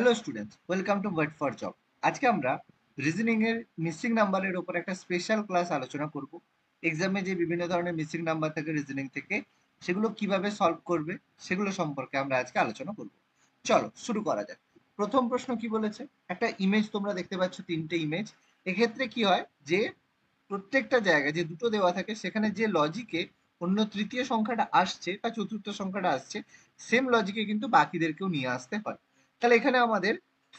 Hello students welcome to word for job আজকে আমরা reasoning এর মিসিং নাম্বারের উপর একটা স্পেশাল ক্লাস আলোচনা করব। এক্সামে যে বিভিন্ন ধরনের মিসিং নাম্বার থাকে রিজনিং থেকে, সেগুলো কীভাবে সলভ করবে, সেগুলো সম্পর্কে আমরা আজকে আলোচনা করব। চলো, শুরু করা যাক। প্রথম প্রশ্ন কি বলেছে? একটা ইমেজ তোমরা দেখতে পাচ্ছ, তিনটে ইমেজ এক্ষেত্রে কি হয় যে, প্রত্যেকটা জায়গায় যে দুটো দেওয়া থাকে, সেখানে যে লজিকে অন্য তৃতীয় সংখ্যাটা আসছে বা চতুর্থ সংখ্যাটা আসছে সেম লজিকে কিন্তু বাকিদেরকেও নিয়ে আসতে হয়। তাহলে এখানে আমাদের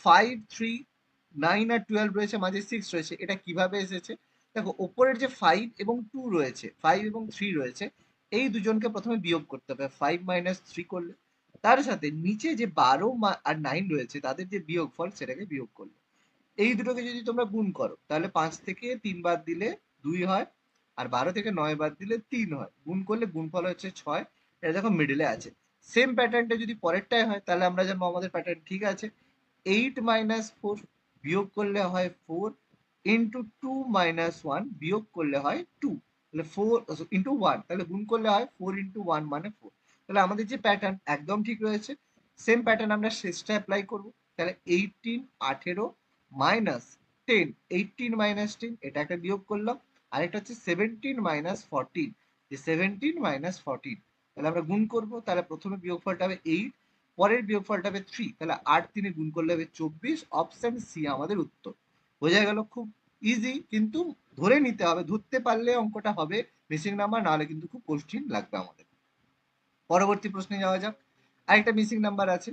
ফাইভ থ্রি নাইন আর টুয়েলভ রয়েছে, মাঝে সিক্স রয়েছে, এটা কীভাবে এসেছে? দেখো, ওপরের যে ফাইভ এবং টু রয়েছে ফাইভ এবং থ্রি রয়েছে, এই দুজনকে প্রথমে বিয়োগ করতে হবে ফাইভ মাইনাস থ্রি করলে। তার সাথে নিচে যে বারো আর নাইন রয়েছে, তাদের যে বিয়োগ ফল সেটাকে বিয়োগ করলে। এই দুটোকে যদি তোমরা গুণ করো, তাহলে পাঁচ থেকে তিন বাদ দিলে দুই হয়, আর বারো থেকে নয় বাদ দিলে তিন হয়। গুণ করলে গুণফল হচ্ছে ছয়, এটা দেখো মিডিলে আছে। সেম প্যাটার্নটা যদি পরেরটাই হয়, তাহলে আমরা জানব আমাদের প্যাটার্ন ঠিক আছে। এইট মাইনাস ফোর বিয়োগ করলে হয় four into two minus one বিয়োগ করলে হয় টু তাহলে ফোর ইন্টু ওয়ান তাহলে গুণ করলে হয় ফোর ইন্টু ওয়ান মানে ফোর তাহলে আমাদের যে প্যাটার্ন একদম ঠিক রয়েছে সেম প্যাটার্ন আমরা শেষটা অ্যাপ্লাই করব। তাহলে এইটিন আঠেরো minus ten eighteen minus ten এটা একটা বিয়োগ করলাম। আরেকটা হচ্ছে seventeen minus fourteen seventeen minus fourteen তাহলে আমরা গুণ করব, তাহলে প্রথমে বিয়োগফলটা হবে এইট পরের বিয়োগফলটা হবে থ্রি তাহলে আট তিনে গুণ করলে হবে চব্বিশ অপশন সি আমাদের উত্তর। বোঝা গেল খুব ইজি কিন্তু ধরে নিতে হবে, ধরতে পারলে অঙ্কটা হবে মিসিং নাম্বার নাহলে কিন্তু খুব কঠিন লাগবে আমাদের। পরবর্তী প্রশ্নে যাওয়া যাক। আরেকটা মিসিং নাম্বার আছে।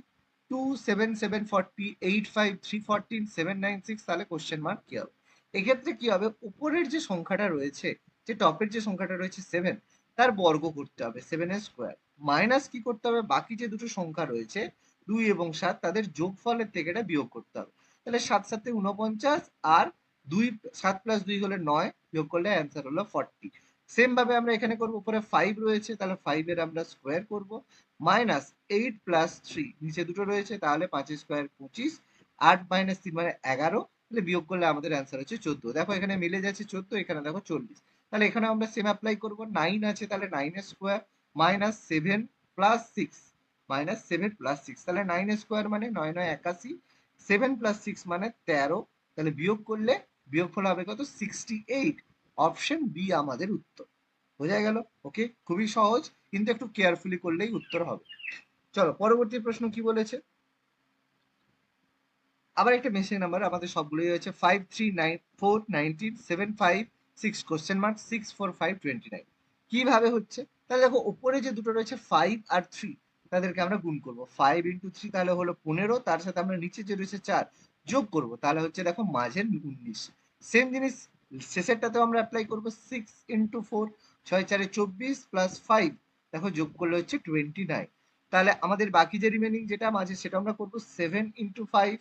Two seven seven forty eight five three fourteen seven nine six তাহলে কোশ্চেন মার্ক কি হবে? এক্ষেত্রে কি হবে? উপরের যে সংখ্যাটা রয়েছে, যে টপের যে সংখ্যাটা রয়েছে সেভেন তার বর্গ করতে হবে সেভেন এর স্কোয়ার মাইনাস কি করতে হবে? বাকি যে দুটো সংখ্যা রয়েছে, দুই এবং সাত, তাদের যোগফলের থেকে এটা বিয়োগ করতে হবে। তাহলে সাত সাথে উনপঞ্চাশ আর দুই, সাত প্লাস দুই হলে নয়, বিয়োগ করলে অ্যান্সার হলো ফর্টি সেম ভাবে আমরা এখানে করব, উপরে ফাইভ রয়েছে, তাহলে ফাইভ এর আমরা স্কোয়ার করব। মাইনাস এইট প্লাস থ্রি নিচে দুটো রয়েছে, তাহলে পাঁচের স্কোয়ার পঁচিশ, আট মাইনাস তিন মানে এগারো, তাহলে বিয়োগ করলে আমাদের অ্যান্সার হচ্ছে চোদ্দ। দেখো এখানে মিলে যাচ্ছে চোদ্দ, এখানে দেখো চল্লিশ। তাহলে এখানে আমরা সেম অ্যাপ্লাই করব। নাইন আছে, তাহলে নাইনের square minus seven plus six minus seven plus six তাহলে নাইনের স্কোয়ার মানে নয় নয়, একাশি। সেভেন প্লাস সিক্স মানে তেরো। তাহলে বিয়োগ করলে বিয়োগ ফল হবে কত? সিক্সটি এইট অপশন বি আমাদের উত্তর। বোঝা গেল? ওকে খুবই সহজ, কিন্তু একটু কেয়ারফুলি করলেই উত্তর হবে। চলো, পরবর্তী প্রশ্ন কি বলেছে? আবার একটা মেশিন নাম্বার আমাদের সবগুলোই হয়েছে five three nine four nineteen seven five six question mark six four five twenty nine কীভাবে হচ্ছে? তাহলে দেখো ওপরে যে দুটো রয়েছে ফাইভ আর থ্রি তাদেরকে আমরা গুণ করব। ফাইভ ইন্টু থ্রি তাহলে হলো পনেরো, তার সাথে আমরা নিচে যে রয়েছে চার যোগ করব। তাহলে হচ্ছে দেখো, মাঝের উনিশ। সেম জিনিস, শেষেরটাতেও আমরা অ্যাপ্লাই করব সিক্স ইন্টু ফোর ছয়, চারে চব্বিশ প্লাস ফাইভ দেখো, যোগ করলে হচ্ছে টোয়েন্টি নাইন তাহলে আমাদের বাকি যে রিমেনিং যেটা মাঝে সেটা আমরা করব seven into five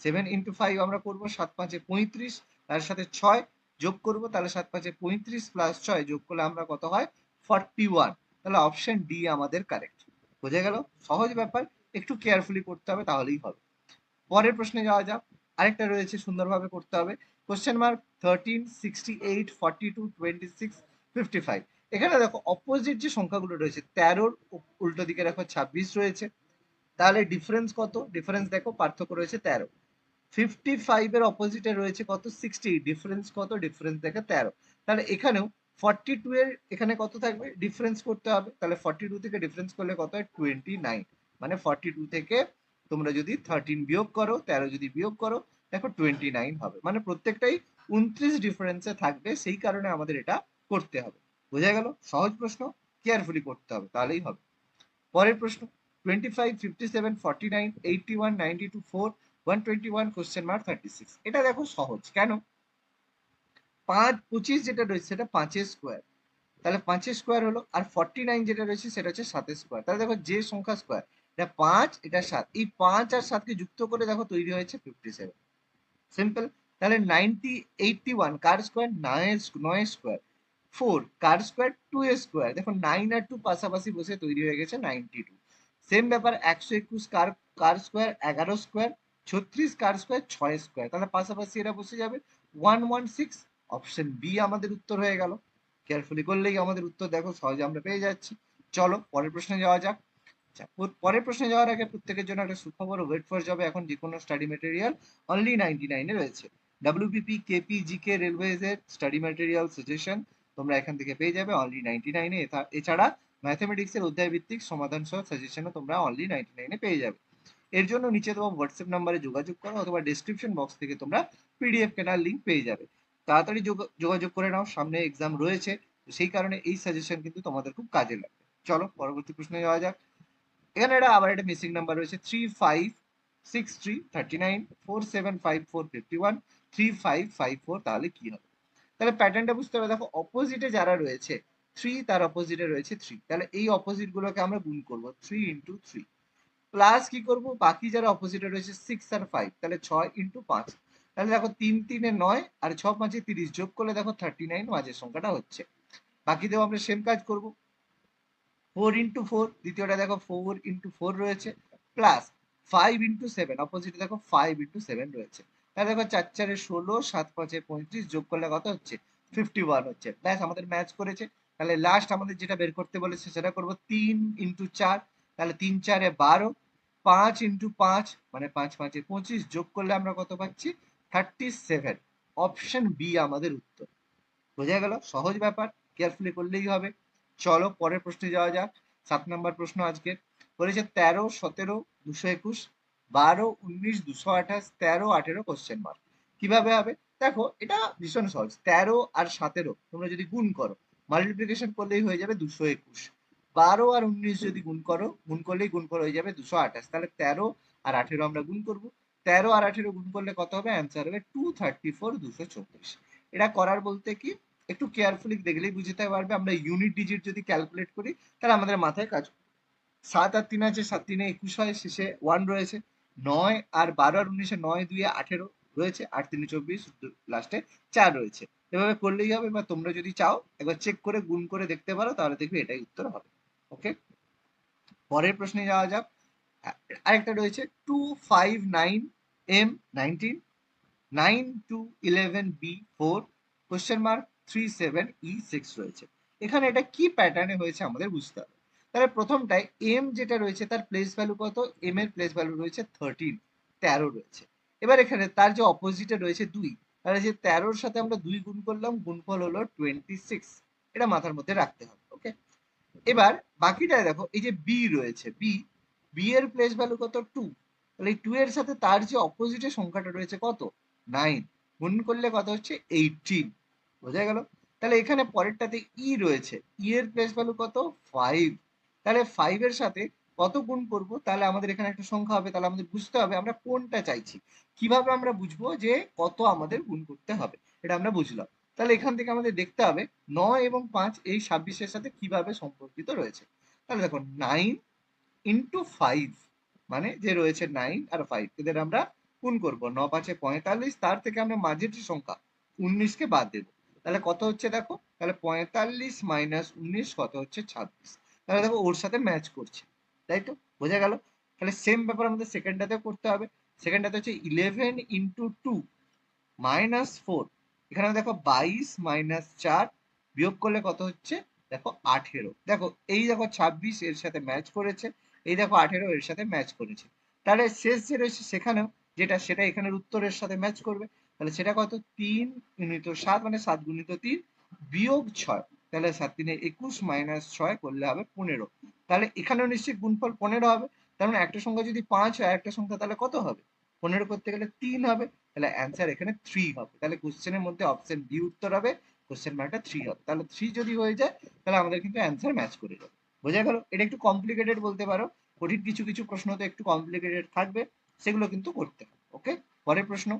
seven into five আমরা করব, সাত, পাঁচে পঁয়ত্রিশ, তার সাথে ছয় যোগ করব, তাহলে সাত পাঁচে পঁয়ত্রিশ প্লাস ছয় যোগ করলে আমরা কত হয়? ফর্টি ওয়ান তাহলে অপশন ডি আমাদের কারেক্ট বোঝা গেল? সহজ ব্যাপার, একটু কেয়ারফুলি করতে হবে, তাহলেই হবে। পরের প্রশ্নে যাওয়া যাক। আরেকটা রয়েছে, সুন্দরভাবে করতে হবে। Question mark thirteen sixty eight forty two twenty six fifty five এখানে দেখো অপোজিট যে সংখ্যাগুলো রয়েছে, তেরোর উল্টো দিকে দেখো, ছাব্বিশ রয়েছে। তাহলে ডিফারেন্স কত? ডিফারেন্স দেখো, পার্থক্য রয়েছে তেরো। ফিফটি ফাইভ এর অপোজিটে রয়েছে কত? সিক্সটি ডিফারেন্স কত? ডিফারেন্স দেখে তেরো। তাহলে এখানেও ফর্টি টু এর এখানে কত থাকবে? ডিফারেন্স করতে হবে। তাহলে ফর্টি টু থেকে ডিফারেন্স করলে কত হয়? টোয়েন্টি নাইন মানে ফর্টি টু থেকে তোমরা যদি থার্টিন বিয়োগ করো, তেরো যদি বিয়োগ করো, দেখো টোয়েন্টি নাইন হবে। মানে প্রত্যেকটাই উনত্রিশ ডিফারেন্সে থাকবে। সেই কারণে আমাদের এটা করতে হবে। বোঝা গেল? সহজ প্রশ্ন। কেয়ারফুলি করতে হবে। তাহলেই হবে। পরের প্রশ্ন। Twenty five fifty seven forty nine eighty one ninety two four one twenty one question mark thirty six এটা দেখো সহজ। কেন? পাঁচ পঁচিশ যেটা রয়েছে সেটা পাঁচের স্কোয়ার তাহলে পাঁচের স্কোয়ার হলো, আর ফর্টি নাইন যেটা রয়েছে সেটা হচ্ছে সাতের স্কোয়ার তাহলে দেখো যে সংখ্যা স্কোয়ার এটা পাঁচ, এটা সাত। এই পাঁচ আর সাতকে যুক্ত করে দেখো তৈরি হয়েছে ফিফটি সেভেন সিম্পল তাহলে নাইনটি এইটটি ওয়ান কার স্কোয়ার নয় নয় স্কোয়ার ফোর কার স্কোয়ার টু স্কোয়ার দেখো নাইন আর টু পাশাপাশি বসে তৈরি হয়ে গেছে নাইনটি টু সেম ব্যাপার, একশো একুশ কার কার স্কোয়ার এগারো স্কোয়ার ছত্রিশ কার স্কোয়ার ছয় স্কোয়ার তাহলে পাশাপাশি এরা বসে যাবে। One one six option B আমাদের উত্তর হয়ে গেল। কেয়ারফুলি করলেই আমাদের উত্তর দেখো, সহজে আমরা পেয়ে যাচ্ছি। চলো, পরের প্রশ্নে যাওয়া যাক। আচ্ছা পরের প্রশ্নে যাওয়ার আগে প্রত্যেকের জন্য একটা সুখবর ওয়েট ফর জবে এখন যে কোনো স্টাডি ম্যাটেরিয়াল অনলি নাইনটি নাইনে রয়েছে ডাব্লিউপিপি কেপি জিকে রেলওয়েজ এর স্টাডি ম্যাটেরিয়াল সাজেশন তোমরা এখান থেকে পেয়ে যাবে অনলি নাইনটি নাইনে এছাড়া ম্যাথমেটিক্স এর অধ্যায় ভিত্তিক সমাধান সহ সাজেশনও তোমরা অনলি নাইনটি নাইনে পেয়ে যাবে। এর জন্য নিচে তোমার হোয়াটসঅ্যাপ নাম্বারে যোগাযোগ করো অথবা ডেসক্রিপশন বক্স থেকে তোমরা পিডিএফ কেনার লিঙ্ক পেয়ে যাবে। তাড়াতাড়ি যোগাযোগ করে নাও, সামনে এক্সাম রয়েছে সেই কারণে এই সাজেশন কিন্তু তোমাদের খুব কাজে লাগবে। চলো, পরবর্তী প্রশ্নে যাওয়া যাক। এখানে এটা আবার একটা মিসিং নাম্বার রয়েছে three five six three thirty nine four seven five four fifty one three five five four তাহলে কি হবে? তাহলে প্যাটার্নটা বুঝতে হবে, দেখো অপোজিটে যারা রয়েছে থ্রি তার অপোজিটে রয়েছে থ্রি তাহলে এই অপোজিট গুলোকে আমরা গুণ করব থ্রি ইন্টু থ্রি প্লাস কি করব? বাকি যারা অপোজিটে রয়েছে সিক্স আর ফাইভ তাহলে ছয় ইন্টু পাঁচ। তাহলে দেখো তিন, তিনে নয় আর ছ, পাঁচে তিরিশ, যোগ করলে দেখো থার্টি নাইন মাঝের সংখ্যাটা হচ্ছে। বাকিতেও আমরা সেম কাজ করব। ফোর ইন্টু ফোর দ্বিতীয়টা দেখো ফোর ইন্টু ফোর রয়েছে প্লাস ফাইভ ইন্টু সেভেন অপোজিটে দেখো ফাইভ ইন্টু সেভেন রয়েছে। তাহলে দেখো চার, চারে ষোলো, সাত, পাঁচে পঁয়ত্রিশ, যোগ করলে কত হচ্ছে? ফিফটি ওয়ান হচ্ছে। ব্যাস, আমাদের ম্যাচ করেছে। তাহলে লাস্ট আমাদের যেটা বের করতে বলেছে, সেটা করব তিন ইন্টু চার তাহলে তিন চারে বারো, পাঁচ ইন্টু পাঁচ মানে পাঁচ পাঁচে পঁচিশ, যোগ করলে আমরা কত পাচ্ছি? থার্টি সেভেন অপশন বি আমাদের উত্তর। বোঝা গেল? সহজ ব্যাপার কেয়ারফুলি করলেই হবে। চলো, পরের প্রশ্নে যাওয়া যাক। সাত নম্বর প্রশ্ন আজকে বলেছে তেরো, সতেরো, দুশো একুশ, বারো, উনিশ, দুশো আঠাশ, তেরো, আঠেরো কোশ্চেন মার্ক কীভাবে হবে? দেখো, এটা ভীষণ সহজ। তেরো আর সতেরো, তোমরা যদি গুণ করো মাল্টিপ্লিকেশন করলেই হয়ে যাবে দুশো একুশ। বারো আর উনিশ যদি গুণ করো, গুণ করলেই গুণ করে হয়ে যাবে দুশো আঠাশ। তাহলে তেরো আর আঠেরো আমরা গুণ করব। তেরো আর আঠেরো গুণ করলে কত হবে? অ্যান্সার হবে টু থার্টি ফোর দুশো চব্বিশ। এটা করার বলতে কি? একটু কেয়ারফুলি দেখলেই বুঝতে পারবে। আমরা ইউনিট ডিজিট যদি ক্যালকুলেট করি, তাহলে আমাদের মাথায় কাজ। সাত আর তিন আছে, সাত তিনে একুশ হয়, শেষে ওয়ান রয়েছে। নয় আর বারো আর উনিশে নয়, দুই আঠেরো রয়েছে, আট তিনে চব্বিশ লাস্টে চার রয়েছে। এভাবে করলেই হবে, বা তোমরা যদি চাও, একবার চেক করে, গুণ করে দেখতে পারো, তাহলে দেখবে এটাই উত্তর হবে। ওকে পরের প্রশ্নে যাওয়া যাক। আরেকটা রয়েছে two five nine M nineteen nine two eleven B four mark three রয়েছে। এখানে এটা কি প্যাটার্নে হয়েছে আমাদের বুঝতে হবে। তাহলে প্রথমটায় এম যেটা রয়েছে, তার প্লেস ভ্যালু কত? এম এর প্লেস ভ্যালু রয়েছে থার্টিন তেরো রয়েছে। এবার এখানে তার যে অপোজিটে রয়েছে দুই, তাহলে যে তেরোর সাথে আমরা দুই গুণ করলাম, গুণফল হলো টোয়েন্টি এটা মাথার মধ্যে রাখতে হবে। এবার বাকিটা দেখো, এই যে বি রয়েছে বি বি এর প্লেস ভ্যালু কত? টু তাহলে টু এর সাথে তার যে অপোজিটে সংখ্যাটা রয়েছে কত? নাইন গুণ করলে কত হচ্ছে? এইটিন বোঝা গেল? তাহলে এখানে পরেরটাতে ই রয়েছে ই এর প্লেস ভ্যালু কত? ফাইভ তাহলে ফাইভ এর সাথে কত গুণ করব? তাহলে আমাদের এখানে একটা সংখ্যা হবে, তাহলে আমাদের বুঝতে হবে আমরা কোনটা চাইছি। কীভাবে আমরা বুঝব যে কত আমাদের গুণ করতে হবে? এটা আমরা বুঝলাম। তাহলে এখান থেকে আমাদের দেখতে হবে নয় এবং পাঁচ এই ছাব্বিশের সাথে কীভাবে সম্পর্কিত রয়েছে। তাহলে দেখো নাইন ইন্টু ফাইভ মানে যে রয়েছে নাইন আর ফাইভ এদের আমরা গুণ করব। ন পাঁচে পঁয়তাল্লিশ, তার থেকে আমরা মাঝের যে সংখ্যা, উনিশকে বাদ দেবো। তাহলে কত হচ্ছে দেখো? তাহলে পঁয়তাল্লিশ মাইনাস উনিশ কত হচ্ছে ছাব্বিশ। তাহলে দেখো ওর সাথে ম্যাচ করছে, তাই তো? বোঝা গেল? তাহলে সেম ব্যাপার আমাদের সেকেন্ডটাতেও করতে হবে। সেকেন্ডটাতে হচ্ছে eleven into two minus four এখানে দেখো বাইশ মাইনাস চার বিয়োগ করলে কত হচ্ছে? দেখো আঠেরো। দেখো, এই দেখো ছাব্বিশ এর সাথে ম্যাচ করেছে, এই দেখো আঠেরো এর সাথে ম্যাচ করেছে। তাহলে শেষ যে রয়েছে সেখানেও যেটা, সেটা এখানের উত্তরের সাথে ম্যাচ করবে। তাহলে সেটা কত? তিন গুণিত সাত মানে সাত গুণিত তিন বিয়োগ ছয়। তাহলে সাত তিনে একুশ মাইনাস ছয় করলে হবে পনেরো। তাহলে এখানেও নিশ্চয়ই গুণফল পনেরো হবে। তার মানে একটা সংখ্যা যদি পাঁচ হয় একটা সংখ্যা তাহলে কত হবে? পনেরো করতে গেলে তিন হবে, তাহলে অ্যান্সার এখানে থ্রি হবে। তাহলে কোশ্চেনের মধ্যে অপশন ডি উত্তর হবে কোশ্চেন মার্কটা থ্রি হবে। তাহলে থ্রি যদি হয়ে যায়, তাহলে আমাদের কিন্তু অ্যান্সার ম্যাচ করে যাবে। বোঝা গেল? এটা একটু কমপ্লিকেটেড বলতে পারো। কঠিন কিছু কিছু প্রশ্ন তো একটু কমপ্লিকেটেড থাকবে, সেগুলো কিন্তু করতে হবে ওকে পরের প্রশ্ন।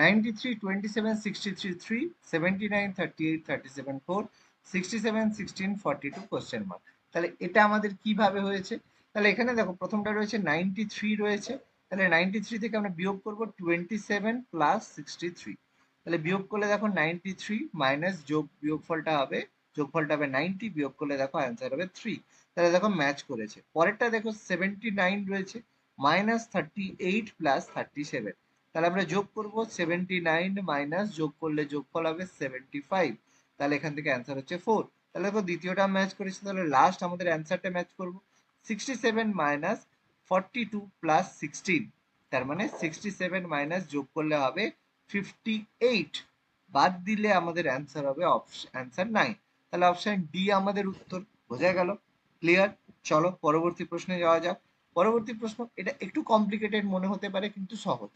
93 27 63 3 79 38 37 4 67 16 42 কোশ্চেন মার্ক তাহলে এটা আমাদের কীভাবে হয়েছে? তাহলে এখানে দেখো, প্রথমটা রয়েছে 93 রয়েছে। তাহলে 93 থেকে আমরা বিয়োগ করব 27 প্লাস 63 তাহলে বিয়োগ করলে দেখো 93 মাইনাস যোগ, বিয়োগফলটা হবে, যোগফলটা হবে 90 বিয়োগ করলে দেখো অ্যান্সার হবে 3 তাহলে দেখো ম্যাচ করেছে। পরেরটা দেখো 79 রয়েছে মাইনাস 38 প্লাস 37 তাহলে আমরা যোগ করব সেভেন্টি নাইন মাইনাস যোগ করলে যোগফল হবে সেভেন্টি ফাইভ তাহলে এখান থেকে অ্যান্সার হচ্ছে ফোর তাহলে দেখো দ্বিতীয়টা ম্যাচ করেছে, তাহলে লাস্ট আমাদের অ্যান্সারটা ম্যাচ করব। Sixty seven minus forty two plus sixteen তার মানে সিক্সটি সেভেন মাইনাস যোগ করলে হবে ফিফটি এইট বাদ দিলে আমাদের অ্যান্সার হবে অ্যান্সার নাইন তাহলে অপশন ডি আমাদের উত্তর, বোঝা গেল? ক্লিয়ার চলো, পরবর্তী প্রশ্নে যাওয়া যাক। পরবর্তী প্রশ্ন, এটা একটু কমপ্লিকেটেড মনে হতে পারে, কিন্তু সহজ।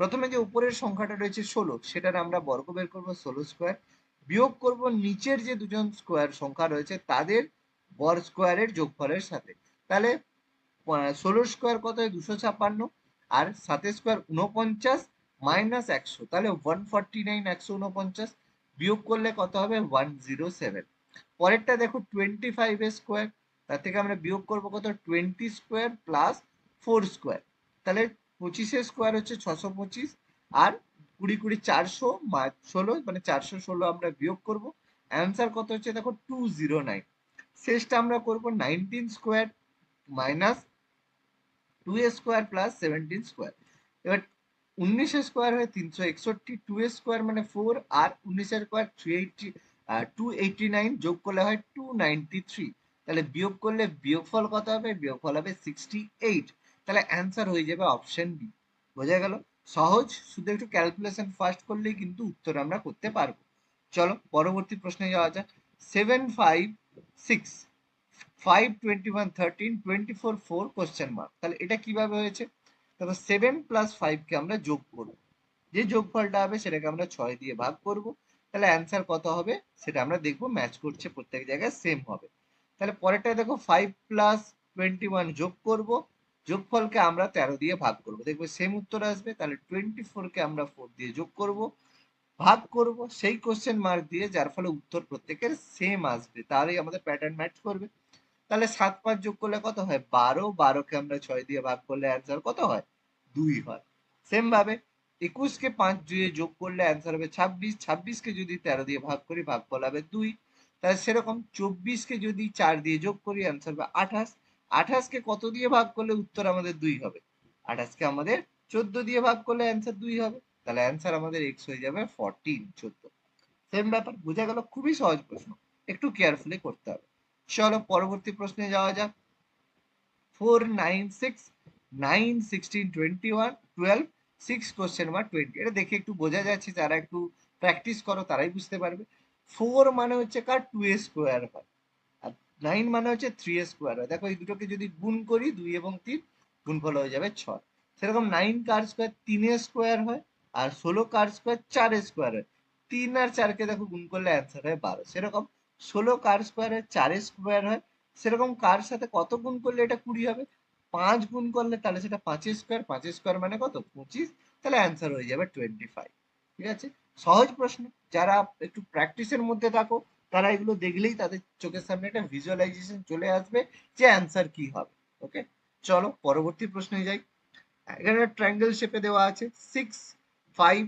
প্রথমে যে উপরের সংখ্যাটা রয়েছে ষোলো, সেটার আমরা বর্গ বের করব ষোলো স্কোয়ার বিয়োগ করব নিচের যে দুজন স্কোয়ার সংখ্যা রয়েছে, তাদের বর স্কোয়ারের যোগফলের সাথে। তাহলে ষোলো স্কোয়ার কত? হয় দুশো ছাপ্পান্ন আর সাতের স্কোয়ার উনপঞ্চাশ মাইনাস একশো। তাহলে ওয়ান ফর্টি নাইন একশো উনপঞ্চাশ বিয়োগ করলে কত হবে? ওয়ান জিরো সেভেন পরেরটা দেখো টোয়েন্টি ফাইভ স্কোয়ার তার থেকে আমরা বিয়োগ করব কত? Twenty square plus four square তাহলে পঁচিশের স্কোয়ার হচ্ছে ছশো পঁচিশ। আর কুড়ি কুড়ি চারশো ষোলো মানে চারশো ষোলো আমরা বিয়োগ করব। অ্যান্সার কত হচ্ছে? দেখো টু জিরো নাইন শেষটা আমরা করব nineteen square minus two A square plus seventeen square এবার স্কোয়ার তিনশো একষট্টি টু এ স্কোয়ার মানে ফোর আর স্কোয়ার থ্রি টু নাইন যোগ করলে হয় টু নাইনটি থ্রি তাহলে বিয়োগ করলে বিয়োগফল কত হবে? বিয়োগফল হবে সিক্সটি এইট তাহলে অ্যান্সার হয়ে যাবে অপশন বি বোঝা গেল? সহজ, শুধু একটু ক্যালকুলেশন ফার্স্ট করলেই কিন্তু উত্তর আমরা করতে পারব। চলো, পরবর্তী প্রশ্নে যাওয়া যাক। Seven five six five twenty one thirteen twenty four four question mark তাহলে এটা কীভাবে হয়েছে? দেখো সেভেন প্লাস ফাইভকে আমরা যোগ করব। যে যোগফলটা হবে সেটাকে আমরা ছয় দিয়ে ভাগ করব। তাহলে অ্যান্সার কত হবে? সেটা আমরা দেখব ম্যাচ করছে প্রত্যেক জায়গায় সেম হবে। তাহলে পরেরটা দেখো ফাইভ প্লাস টোয়েন্টি ওয়ান যোগ করব। যোগফলকে আমরা তেরো দিয়ে ভাগ করব। দেখবে সেম উত্তর আসবে। তাহলে টোয়েন্টি ফোরকে আমরা ফোর দিয়ে যোগ করব, ভাগ করব। সেই কোশ্চেন মার্ক দিয়ে যার ফলে উত্তর প্রত্যেকের সেম আসবে। তাহলেই আমাদের প্যাটার্ন ম্যাচ করবে। তাহলে সাত পাঁচ যোগ করলে কত হয়? বারো। বারোকে আমরা ছয় দিয়ে ভাগ করলে অ্যান্সার কত হয়? দুই হয়। সেম ভাবে একুশকে পাঁচ দিয়ে যোগ করলে অ্যান্সার হবে ছাব্বিশ। ছাব্বিশকে যদি তেরো দিয়ে ভাগ করি ভাগ করলে হবে দুই। তাহলে সেরকম চব্বিশকে যদি চার দিয়ে যোগ করি অ্যান্সার হবে আঠাশ। আঠাশকে কত দিয়ে ভাগ করলে উত্তর আমাদের দুই হবে? আঠাশকে আমাদের চোদ্দ দিয়ে ভাগ করলে অ্যান্সার দুই হবে। তাহলে অ্যান্সার আমাদের এক্স হয়ে যাবে ফরটিন চোদ্দ। সেম ব্যাপার, বোঝা গেল? খুবই সহজ প্রশ্ন। একটু কেয়ারফুলি করতে হবে। চলো পরবর্তী প্রশ্নে যাওয়া যাক। Four nine six nine sixteen twenty one twelve six question বা টোয়েন্টি এটা দেখে একটু বোঝা যাচ্ছে, যারা একটু প্র্যাকটিস করো তারাই বুঝতে পারবে। ফোর মানে হচ্ছে কার? টু এ স্কোয়ার হয়। আর নাইন মানে হচ্ছে থ্রি এ স্কোয়ার হয়। দেখো এই দুটোকে যদি গুণ করি, দুই এবং তিন গুণ গুণফল হয়ে যাবে ছয়। সেরকম নাইন কার স্কোয়ার তিনে স্কোয়ার হয়। আর ষোলো কার স্কোয়ার চার স্কোয়ার হয়। তিন আর চারকে দেখো গুণ করলে অ্যান্সার হয় বারো। সেরকম ষোলো কার স্কোয়ার হয় চার স্কোয়ার হয়, সেরকম কার সাথে কত গুণ করলে এটা কুড়ি হবে? পাঁচ গুণ করলে তাহলে সেটা পাঁচের স্কোয়ার পাঁচের স্কোয়ার মানে কত? পঁচিশ। তাহলে অ্যান্সার হয়ে যাবে টোয়েন্টি ফাইভ ঠিক আছে? সহজ প্রশ্ন। যারা একটু প্র্যাকটিসের মধ্যে থাকো, তারা এগুলো দেখলেই তাদের চোখের সামনে একটা ভিজুয়ালাইজেশন চলে আসবে যে অ্যান্সার কি হবে। ওকে চলো, পরবর্তী প্রশ্নে যাই। এখানে ট্রায়াঙ্গেল শেপে দেওয়া আছে। Six five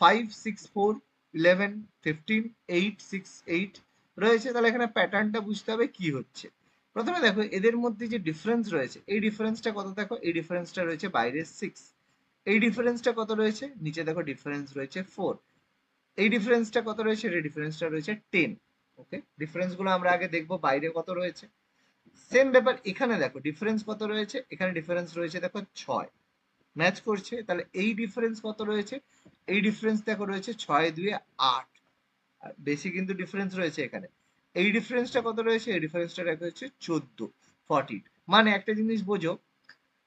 five six four eleven fifteen eight six eight রয়েছে, তাহলে এখানে প্যাটার্নটা বুঝতে হবে কি হচ্ছে। প্রথমে দেখো, এদের মধ্যে যে ডিফারেন্স রয়েছে, এই ডিফারেন্সটা কত দেখো? এই ডিফারেন্সটা রয়েছে বাইরে সিক্স এই ডিফারেন্সটা কত রয়েছে? নিচে দেখো ডিফারেন্স রয়েছে ফোর এই ডিফারেন্সটা কত রয়েছে? এই ডিফারেন্সটা রয়েছে টেন ওকে ডিফারেন্সগুলো আমরা আগে দেখব বাইরে কত রয়েছে। সেম ব্যাপার, এখানে দেখো ডিফারেন্স কত রয়েছে? এখানে ডিফারেন্স রয়েছে দেখো ছয়। ম্যাচ করছে, তাহলে এই ডিফারেন্স কত রয়েছে? এই ডিফারেন্স দেখো রয়েছে ছয় দুই আট। বেশি কিন্তু ডিফারেন্স রয়েছে এখানে। এই ডিফারেন্সটা কত রয়েছে? এই ডিফারেন্সটা দেখা হচ্ছে চোদ্দ ফর্টি মানে একটা জিনিস বোঝো,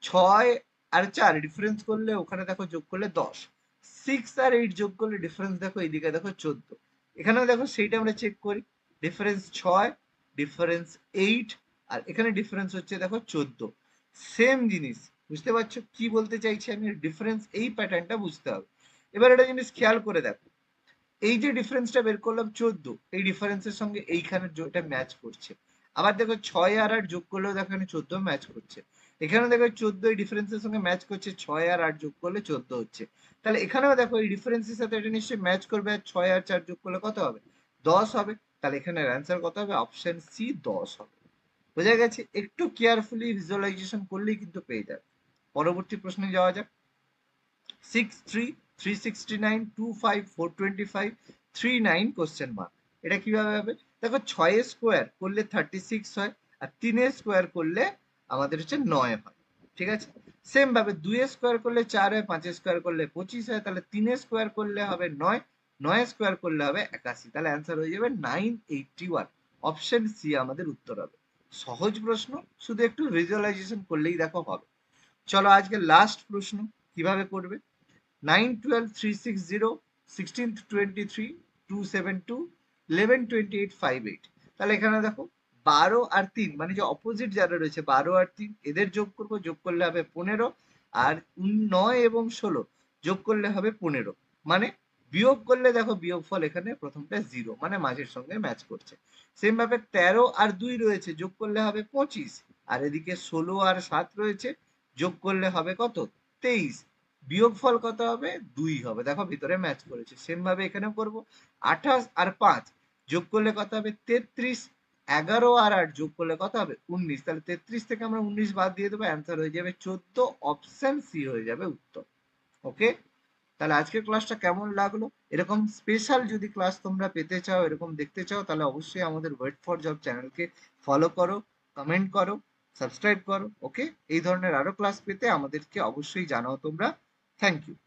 ছয় আর চার ডিফারেন্স করলে ওখানে দেখো যোগ করলে দশ। সিক্স আর এইট যোগ করলে ডিফারেন্স দেখো এইদিকে দেখো চোদ্দ। এখানেও দেখো সেইটা আমরা চেক করি। ডিফারেন্স ছয় ডিফারেন্স এইট আর এখানে ডিফারেন্স হচ্ছে দেখো চোদ্দ। সেম জিনিস, বুঝতে পারছ? কি বলতে চাইছি আমি? ডিফারেন্স এই প্যাটার্নটা বুঝতে হবে। এবার একটা জিনিস খেয়াল করে দেখো। এই যে ডিফারেন্সটা বের করলাম চোদ্দ, এই ডিফারেন্সের সঙ্গে এইখানে ম্যাচ করছে। আবার দেখো ছয় আর আট যোগ করলেও দেখো এখানে চোদ্দ ম্যাচ করছে। এখানে দেখো চোদ্দ এই ডিফারেন্সের সঙ্গে ম্যাচ করছে, ছয় আর আট যোগ করলে চোদ্দ হচ্ছে। তাহলে এখানেও দেখো এই ডিফারেন্সের সাথে এটা নিশ্চয়ই ম্যাচ করবে, আর ছয় আর চার যোগ করলে কত হবে? দশ হবে। তাহলে এখানে অ্যান্সার কত হবে? অপশন সি দশ হবে। বোঝা গেছে? একটু কেয়ারফুলি ভিজুয়ালাইজেশন করলেই কিন্তু পেয়ে যাবে। পরবর্তী প্রশ্নে যাওয়া যাক। Six three three sixty nine two five four twenty five three nine question mark এটা কীভাবে হবে? দেখো ছয় স্কোয়ার করলে থার্টি সিক্স হয় আর তিনের স্কোয়ার করলে আমাদের হচ্ছে নয় হয়। ঠিক আছে? সেম ভাবে দুই স্কোয়ার করলে চার হয়, পাঁচ স্কোয়ার করলে পঁচিশ হয়, তাহলে তিন স্কোয়ার করলে হবে নয় নয় স্কোয়ার করলে হবে একাশি। তাহলে অ্যান্সার হয়ে যাবে nine eighty one option C আমাদের উত্তর হবে। সহজ প্রশ্ন, শুধু একটু ভিজুয়ালাইজেশন করলেই দেখো হবে। চলো আজকে লাস্ট প্রশ্ন, কীভাবে করবে? তাহলে এখানে দেখো, বারো আর তিন মানে যে অপোজিট যারা রয়েছে, বারো আর তিন, এদের যোগ করব, যোগ করলে হবে পনেরো, আর নয় এবং ষোলো যোগ করলে হবে পনেরো। মানে বিয়োগ করলে দেখো, বিয়োগফল এখানে প্রথমটা জিরো মানে মাঝের সঙ্গে ম্যাচ করছে। সেম ভাবে তেরো আর দুই রয়েছে, যোগ করলে হবে পঁচিশ, আর এদিকে ষোলো আর সাত রয়েছে, যোগ করলে হবে কত? তেইশ। বিয়োগফল কত হবে? দুই হবে। দেখো ভিতরে ম্যাচ করেছে। সেম ভাবে এখানেও করব। আঠাশ আর পাঁচ যোগ করলে কত হবে? তেত্রিশ। এগারো আর আট যোগ করলে কত হবে? উনিশ। তাহলে তেত্রিশ থেকে আমরা উনিশ বাদ দিয়ে দেবো। অ্যান্সার হয়ে যাবে চোদ্দ। অপশন সি হয়ে যাবে উত্তর। ওকে তাহলে আজকের ক্লাসটা কেমন লাগল? এরকম স্পেশাল যদি ক্লাস তোমরা পেতে চাও, এরকম দেখতে চাও, তাহলে অবশ্যই আমাদের ওয়েট ফর জব চ্যানেলকে ফলো করো কমেন্ট করো সাবস্ক্রাইব করো ওকে এই ধরনের আরও ক্লাস পেতে আমাদেরকে অবশ্যই জানাও তোমরা। Thank you.